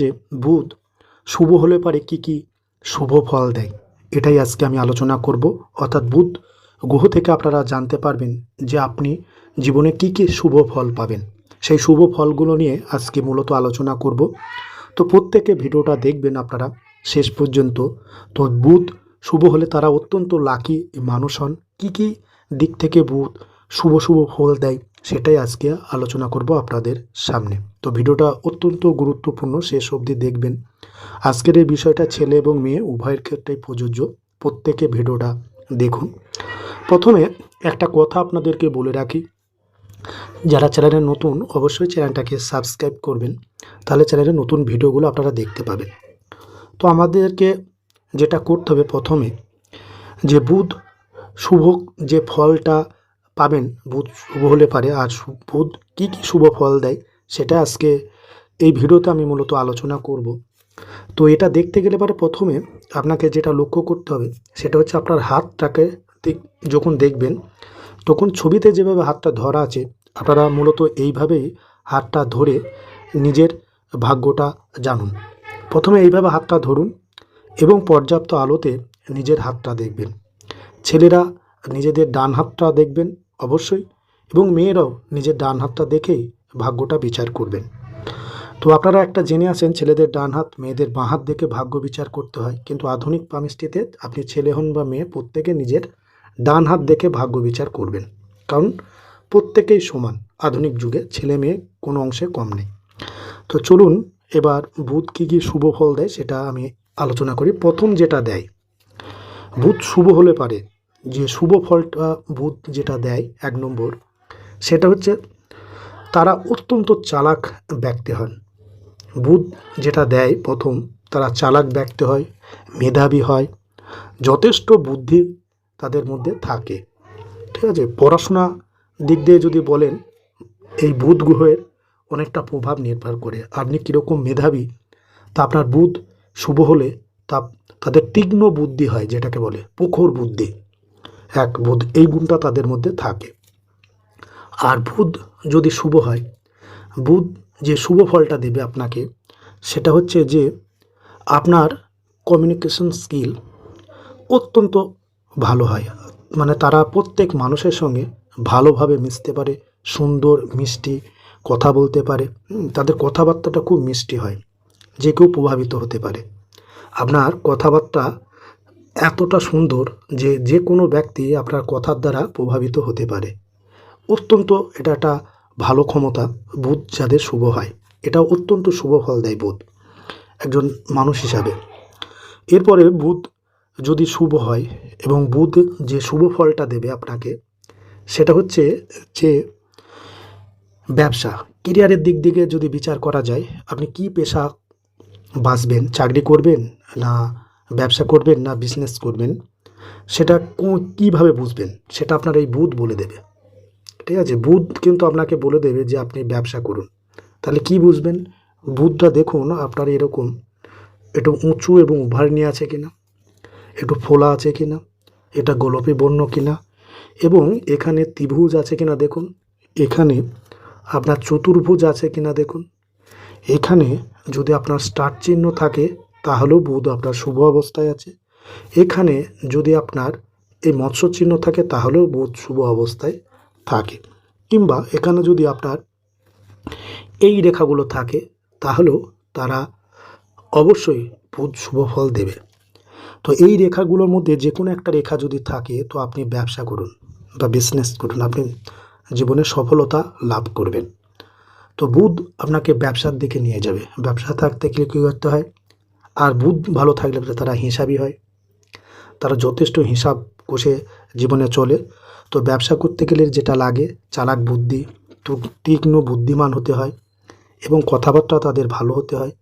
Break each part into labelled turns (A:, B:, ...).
A: যে বুধ, শুভ হলে পারে কি কি শুভ ফল দেয়। এটাই আজকে আমি আলোচনা করব। অর্থাৎ বুধ গ্রহ থেকে আপনারা জানতে পারবেন যে আপনি জীবনে কি কি শুভ ফল পাবেন। সেই শুভ ফলগুলো নিয়ে আজকে মূলত আলোচনা করব। তো প্রত্যেকে ভিডিওটা দেখবেন আপনারা। শেষ পর্যন্ত তো বুধ শুভ হলে তারা অত্যন্ত লাকি মানুষ হন। কী কী দিক থেকে বুধ শুভ শুভ ফল দেয় সেটাই আজকে আলোচনা করব আপনাদের সামনে। তো ভিডিওটা অত্যন্ত গুরুত্বপূর্ণ, শেষ অবধি দেখবেন। আজকের এই বিষয়টা ছেলে এবং মেয়ে উভয়ের ক্ষেত্রেই প্রযোজ্য। প্রত্যেকে ভিডিওটা দেখুন। প্রথমে একটা কথা আপনাদেরকে বলে রাখি। যারা চ্যানেলে নতুন, অবশ্যই চ্যানেলটাকে সাবস্ক্রাইব করবেন। তাহলে চ্যানেলে নতুন ভিডিওগুলো আপনারা দেখতে পাবেন। তো আমাদেরকে যেটা করতে হবে প্রথমে, যে বুধ শুভ যে ফলটা পাবেন। বুধ শুভ হলে পারে। আর বুধ কী কী শুভ ফল দেয় সেটা আজকে এই ভিডিওতে আমি মূলত আলোচনা করব। তো এটা দেখতে গেলে পারে প্রথমে আপনাকে যেটা লক্ষ্য করতে হবে সেটা হচ্ছে আপনার হাতটাকে যখন দেখবেন, তখন ছবিতে যেভাবে হাতটা ধরা আছে, আপনারা মূলত এইভাবেই হাতটা ধরে নিজের ভাগ্যটা জানুন। প্রথমে এইভাবে হাতটা ধরুন এবং পর্যাপ্ত আলোতে নিজের হাতটা দেখবেন। ছেলেরা নিজেদের ডান হাতটা দেখবেন অবশ্যই, এবং মেয়েরাও নিজের ডান হাতটা দেখেই ভাগ্যটা বিচার করবেন। তো আপনারা একটা জেনে আছেন ছেলেদের ডান হাত মেয়েদের বাঁ হাত দেখে ভাগ্য বিচার করতে হয়। কিন্তু আধুনিক পামিষ্টিতে আপনি ছেলে হন বা মেয়ে, প্রত্যেকে নিজের ডান হাত দেখে ভাগ্য বিচার করবেন। কারণ প্রত্যেকেই সমান। আধুনিক যুগে ছেলে মেয়ে কোনো অংশে কম নেই। তো চলুন এবার বুধ কী কী শুভ ফল দেয় সেটা আমি আলোচনা করি। প্রথম যেটা দেয় বুধ শুভ হলে পারে যে শুভ ফলটা বুধ যেটা দেয় এক নম্বর, সেটা হচ্ছে তারা অত্যন্ত চালাক ব্যক্তি হন। বুধ যেটা দেয় প্রথম, তারা চালাক ব্যক্তি হয়, মেধাবী হয়, যথেষ্ট বুদ্ধি তাদের মধ্যে থাকে। ঠিক আছে? পড়াশোনা দিক দিয়ে যদি বলেন, এই বুধ গ্রহের অনেকটা প্রভাব নির্ভর করে। আপনি কীরকম মেধাবী, তা আপনার বুধ শুভ হলে তা, তাদের তীক্ষ্ণ বুদ্ধি হয়, যেটাকে বলে প্রখর বুদ্ধি। এক বুধ, এই গুণটা তাদের মধ্যে থাকে। আর বুধ যদি শুভ হয়, বুধ যে শুভ ফলটা দেবে আপনাকে, সেটা হচ্ছে যে আপনার কমিউনিকেশন স্কিল অত্যন্ত ভালো হয়। মানে তারা প্রত্যেক মানুষের সঙ্গে ভালোভাবে মিশতে পারে, সুন্দর, মিষ্টি কথা বলতে পারে। তাদের কথাবার্তাটা খুব মিষ্টি হয়, যে কেউ প্রভাবিত হতে পারে। আপনার কথাবার্তা এতটা সুন্দর যে যে কোনো ব্যক্তি আপনার কথার দ্বারা প্রভাবিত হতে পারে। অত্যন্ত এটা একটা ভালো ক্ষমতা, বুধ যাদের শুভ হয়। এটা অত্যন্ত শুভ ফল দেয় বুধ, একজন মানুষ হিসাবে। এরপরে বুধ যদি শুভ হয় এবং বুধ যে শুভ ফলটা দেবে আপনাকে, সেটা হচ্ছে যে ব্যবসা। কেরিয়ারের দিক থেকে যদি বিচার করা যায়, আপনি কি পেশা বাঁচবেন? চাকরি করবেন না ব্যবসা করবেন না বিজনেস করবেন, সেটা কীভাবে বুঝবেন? সেটা আপনার এই বুধ বলে দেবে। ঠিক আছে? বুধ কিন্তু আপনাকে বলে দেবে যে আপনি ব্যবসা করুন। তাহলে কি বুঝবেন? বুধটা দেখুন আপনার এরকম একটু উঁচু এবং উভার নিয়ে আছে কিনা, একটু ফোলা আছে কিনা, এটা গোলাপি বর্ণ কিনা এবং এখানে ত্রিভুজ আছে কিনা দেখুন। এখানে আপনার চতুর্ভুজ আছে কিনা দেখুন। এখানে যদি আপনার স্টার চিহ্ন থাকে তাহলেও বুধ আপনার শুভ অবস্থায় আছে। এখানে যদি আপনার এই মৎস্য চিহ্ন থাকে, তাহলেও বুধ শুভ অবস্থায় থাকে। কিংবা এখানে যদি আপনার এই রেখাগুলো থাকে, তাহলেও তারা অবশ্যই বুধ শুভ ফল দেবে। তো এই রেখাগুলোর মধ্যে যে কোনো একটা রেখা যদি থাকে, তো আপনি ব্যবসা করুন বা বিজনেস করুন। আপনি জীবনে সফলতা লাভ করবেন। তো বুধ আপনাকে ব্যবসার দিকে নিয়ে যাবে। ব্যবসা থাকতে গেলে কী করতে হয়? আর বুধ ভালো থাকলে তারা হিসাবই হয়। তারা যথেষ্ট হিসাব কষে জীবনে চলে। তো ব্যবসা করতে গেলে যেটা লাগে, চালাক বুদ্ধি তীক্ষ্ণ বুদ্ধিমান হতে হয় এবং কথাবার্তা তাদের ভালো হতে হয়।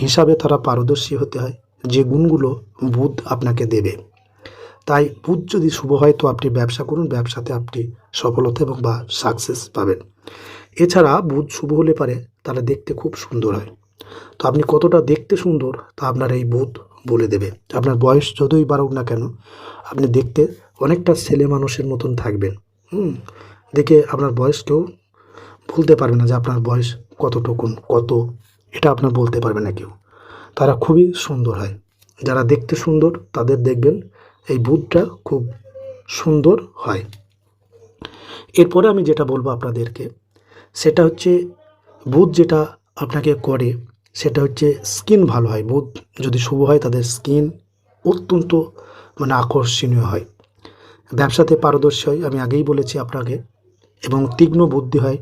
A: হিসাবে তারা পারদর্শী হতে হয়। যে গুণগুলো বুধ আপনাকে দেবে। তাই বুধ যদি শুভ হয় তো আপনি ব্যবসা করুন। ব্যবসাতে আপনি সফলতা এবং বা সাকসেস পাবেন। এছাড়া বুধ শুভ হলে পারে তারা দেখতে খুব সুন্দর হয়। তো আপনি কতটা দেখতে সুন্দর তা আপনার এই বুধ বলে দেবে। আপনার বয়স যতই বাড়ুক না কেন, আপনি দেখতে অনেকটা ছেলে মানুষের মতন থাকবেন। হুম, দেখে আপনার বয়স কেউ বলতে পারবে না যে আপনার বয়স কতটুকুন কত, এটা আপনার বলতে পারবে না কেউ। তারা খুবই সুন্দর হয়। যারা দেখতে সুন্দর, তাদের দেখবেন এই বুধটা খুব সুন্দর হয়। এরপরে আমি যেটা বলব আপনাদেরকে, সেটা হচ্ছে বুধ যেটা আপনাকে করে সেটা হচ্ছে স্কিন ভালো হয়। বুধ যদি শুভ হয়, তাদের স্কিন অত্যন্ত মানে আকর্ষণীয় হয়। ব্যবসাতে পারদর্শী হয়, আমি আগেই বলেছি আপনাকে। এবং তীক্ষ্ণ বুদ্ধি হয়,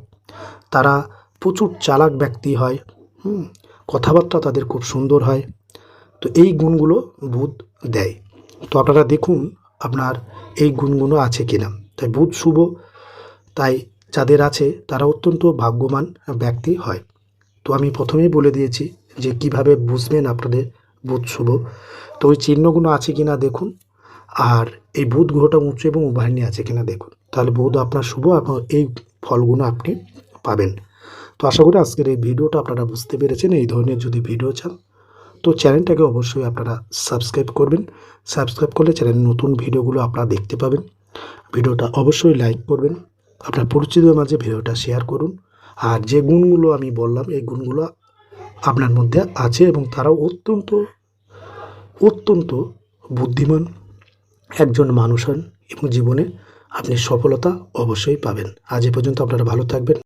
A: তারা প্রচুর চালাক ব্যক্তি হয়, হুম, কথাবার্তা তাদের খুব সুন্দর হয়। তো এই গুণগুলো বুধ দেয়। তো আপনারা দেখুন আপনার এই গুণগুলো আছে কিনা। তাই বুধ শুভ, তাই যাদের আছে তারা অত্যন্ত ভাগ্যবান ব্যক্তি হয়। তো আমি প্রথমেই বলে দিয়েছি যে কীভাবে বুঝবেন আপনাদের বুধ শুভ। তো ওই চিহ্নগুলো আছে কি না দেখুন, আর এই বুধ গ্রহটা উঁচু এবং উভারণী আছে কিনা দেখুন। তাহলে বুধ আপনার শুভ এবং এই ফলগুলো আপনি পাবেন। তো আশা করি আজকের এই ভিডিওটা আপনারা বুঝতে পেরেছেন, এই ধরনের যদি ভিডিও চান, তো চ্যানেলটাকে অবশ্যই আপনারা সাবস্ক্রাইব করবেন। সাবস্ক্রাইব করলে চ্যানেলের নতুন ভিডিওগুলো আপনারা দেখতে পাবেন। ভিডিওটা অবশ্যই লাইক করবেন, আপনার পরিচিতদের মাঝে ভিডিওটা শেয়ার করুন। আর যে গুণগুলো আমি বললাম, এই গুণগুলো আপনার মধ্যে আছে এবং তারাও অত্যন্ত অত্যন্ত বুদ্ধিমান একজন মানুষ হন এবং জীবনে আপনি সফলতা অবশ্যই পাবেন। আজ এ পর্যন্ত আপনারা ভালো থাকবেন।